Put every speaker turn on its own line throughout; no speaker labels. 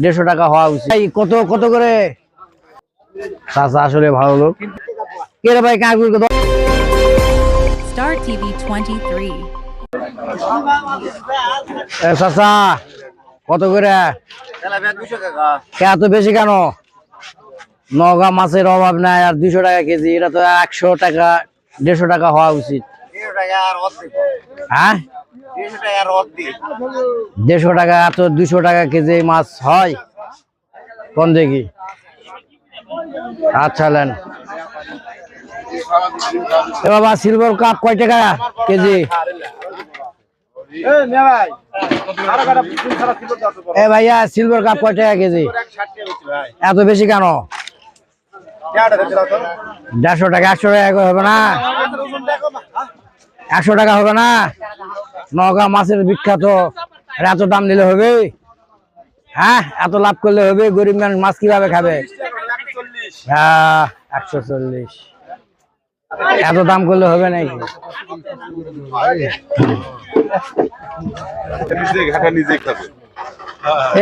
দেড়শো টাকা হওয়া উচিত। এই কত কত করে? চাচা আসলে ভালো লোক। কে রে ভাই কত
Star TV 23.
চাচা কত করে? এত বেশি কেন? নগা মাছের অভাব নাই আর দুশো টাকা কেজি এটা তো একশো টাকা দেড়শো টাকা হওয়া উচিত। হ্যাঁ? দেড়শো টাকা এত দুশো টাকা কেজি মাছ হয়? কোন দেখি আচ্ছা লেন এ বাবা সিলভার কাপ কয় টাকা কেজি? এ ভাইয়া সিলভার কাপ কয় টাকা কেজি? এত বেশি কেন? দেড়শো টাকা একশো টাকা করে হবে না? একশো টাকা হবে না? নগা মাছের বিখ্যাত এত দাম দিলে হবে? হ্যাঁ এত লাভ করলে হবে? গরিব মানুষ মাছ কীভাবে খাবে? হ্যাঁ একশো চল্লিশ। এত দাম করলে হবে নাকি?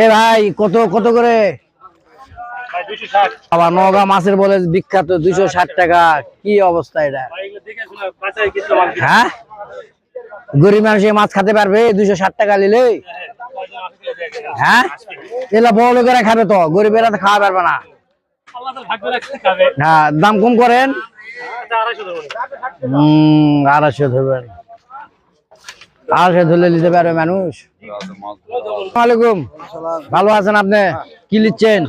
এ ভাই কত কত করে? বাবা নগা মাছের বলে বিখ্যাত দুইশো ষাট টাকা। কি অবস্থা এটা? হ্যাঁ? গরিব মানুষ মাছ খেতে পারবে দুইশো ষাট টাকা নিলে। হ্যাঁ? এগুলা বড় লোকেরা খাবে তো, গরিবেরা তো খাওয়া পারবে না। হ্যাঁ দাম কম করেন। আড়াইশো ধরবেন আড়াইশো ধরলে নিতে পারবে মানুষ। ভালো আছেন আপনি? কি লিখছেন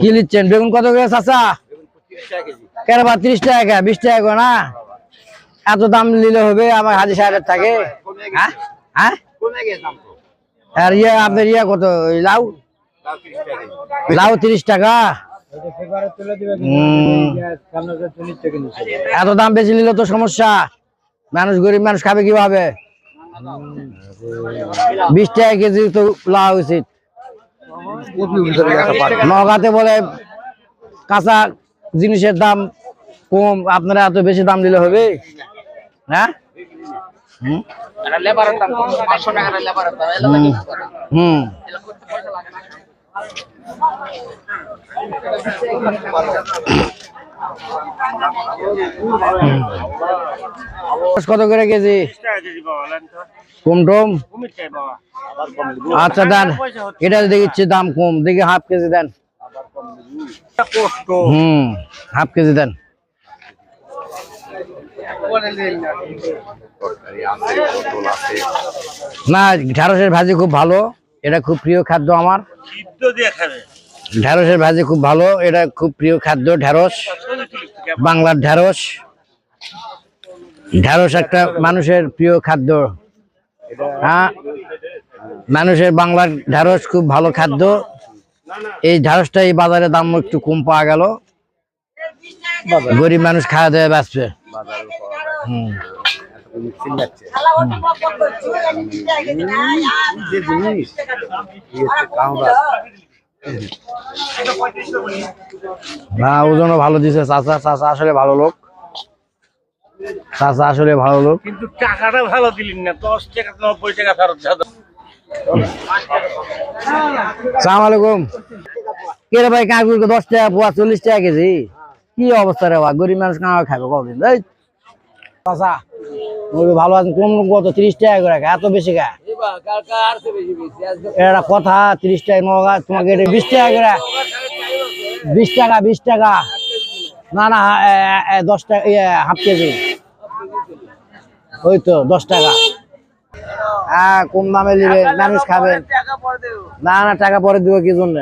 কি লিখছেন বেগুন কত করে চাচা? কেন বা ত্রিশ টাকা, বিশ টাকা না? এত দাম নিলে হবে? আমার হাজি সাহেবের থাকে। হ্যাঁ? হ্যাঁ? আর ইয়ে আপনার ইয়ে কত? লাউ? লাউ তিরিশ টাকা। এত দাম বেশি নিলে তো সমস্যা। মানুষ গরিব মানুষ খাবে কীভাবে? বিশ টাকা কেজি তো লাউ উচিত। নগাতে বলে কাঁচা জিনিসের দাম কম। আপনারা এত বেশি দাম দিলে হবে? হ্যাঁ? হুম? কত করে কেজি? কম টম আচ্ছা দেন। এটা দেখিচ্ছে দাম কম। দেখি হাফ কেজি দেন। হুম। হাফ কেজি দেন। না ঢ্যাঁড়সের ভাজি খুব ভালো। এটা খুব প্রিয় খাদ্য আমার। ঢ্যাঁড়সের ভাজি খুব ভালো। এটা খুব প্রিয় খাদ্য ঢ্যাঁড়স বাংলার ঢ্যাঁড়স ঢ্যাঁড়স একটা মানুষের প্রিয় খাদ্য। হ্যাঁ মানুষের বাংলার ঢ্যাঁড়স খুব ভালো খাদ্য। এই ঢ্যাঁড়সটা এই বাজারে দাম একটু কম পাওয়া গেল। গরিব মানুষ খাওয়া দাওয়া বাঁচবে হুম। না ওজনও ভালো দিছে চাচা চাচা আসলে ভালো লোক। চাচা আসলে ভালো লোক।
কিন্তু টাকাটা ভালো দিলেন না দশ টাকা নব্বই টাকা ফেরত দাও।
সালাম আলাইকুম। কে রে ভাই কাকুর দশ টাকা পোয়া চল্লিশ টাকা কেজি? কি অবস্থা রে ভাই গরিব মানুষ কাঁকড়া খাবে কদিন চাচা ভালো আছেন, কোন কত? তিরিশ টাকা করে এত বেশি খায়? এটা কথা, তিরিশ টাকা নগা তোমাকে এটা বিশ টাকা করে। বিশ টাকা বিশ টাকা। না না দশ টাকা হাফ কেজি। ওই তো, দশ টাকা। হ্যাঁ কম দামে নিবে মানুষ খাবেন না না, টাকা পরে দিব কি জন্য?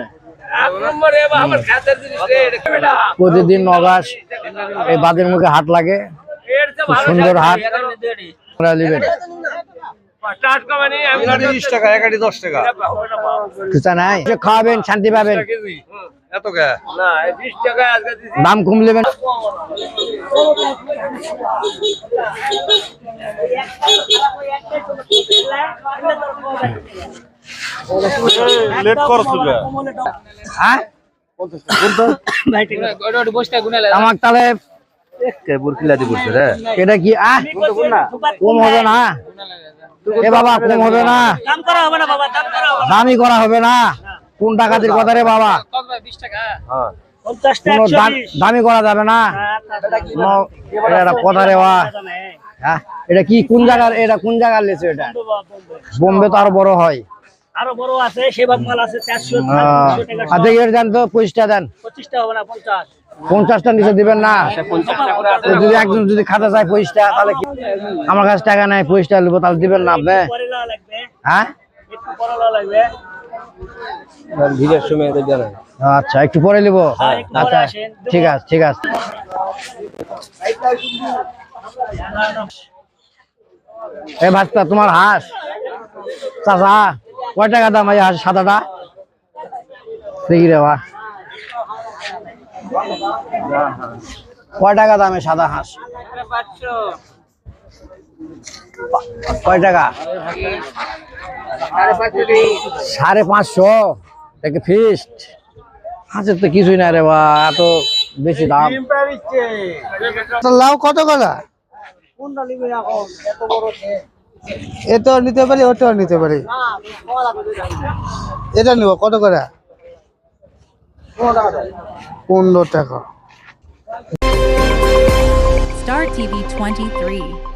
প্রতিদিন নগাস এই বাদের মুখে হাট লাগে। সুন্দর হাট। আপনারা নিবেন। খাওয়াবেন শান্তি পাবেন।
এত কে? না বিশ টাকা আজকে দিছি।
দাম কম নেবেন
লেট
হ্যাঁ? আমার তাহলে
বুরকিলা দি বলছে রে
এটা কি আহ কম হবে না এ বাবা কম হবে না দামি করা হবে না কোন ডাকাতির কথা রে বাবা কোনো দাম- দামি করা যাবে না এটা কথা রে বা হ্যাঁ এটা কি কোন জায়গার এটা কোন জায়গার লেছে এটা বোম্বে তো আরও বড় হয়
আরও বড় আছে সেবাগ মাল আছে চারশো
আহ,
তিনশো টাকা
আর দেখি এটা দেন তো পঁচিশটা দেন।
পঁচিশটা হবে না পঞ্চাশ।
পঞ্চাশটা নিচে দিবেন না। তো যদি একজন যদি খাতা চায় পঁচিশটা তাহলে কি আমার কাছে টাকা নাই পঁচিশটা নেব তাহলে দিবেন না আপনি।
পরে লাগবে।
হ্যাঁ?
একটু পরে লওয়া লাগবে।
আচ্ছা একটু পরে নিবো
হ্যাঁ, একটু পরে
আচ্ছা ঠিক আছে ঠিক আছে। এ ভাস্তা তোমার হাঁস। চাচা। কয় টাকা দাম এই হাঁস সাদাটা? দেখি রে বা কয় টাকা দাম সাদা হাঁস? কয় টাকা? সাড়ে পাঁচশো? এটা ফিস্ট হাঁসের তো কিছুই না রে বা এত বেশি দাম।
লাউ কত কলা এটাও নিতে পারি ওটাও নিতে পারি। এটা নিব, কত করে? পনেরো টাকা।
Star TV 23.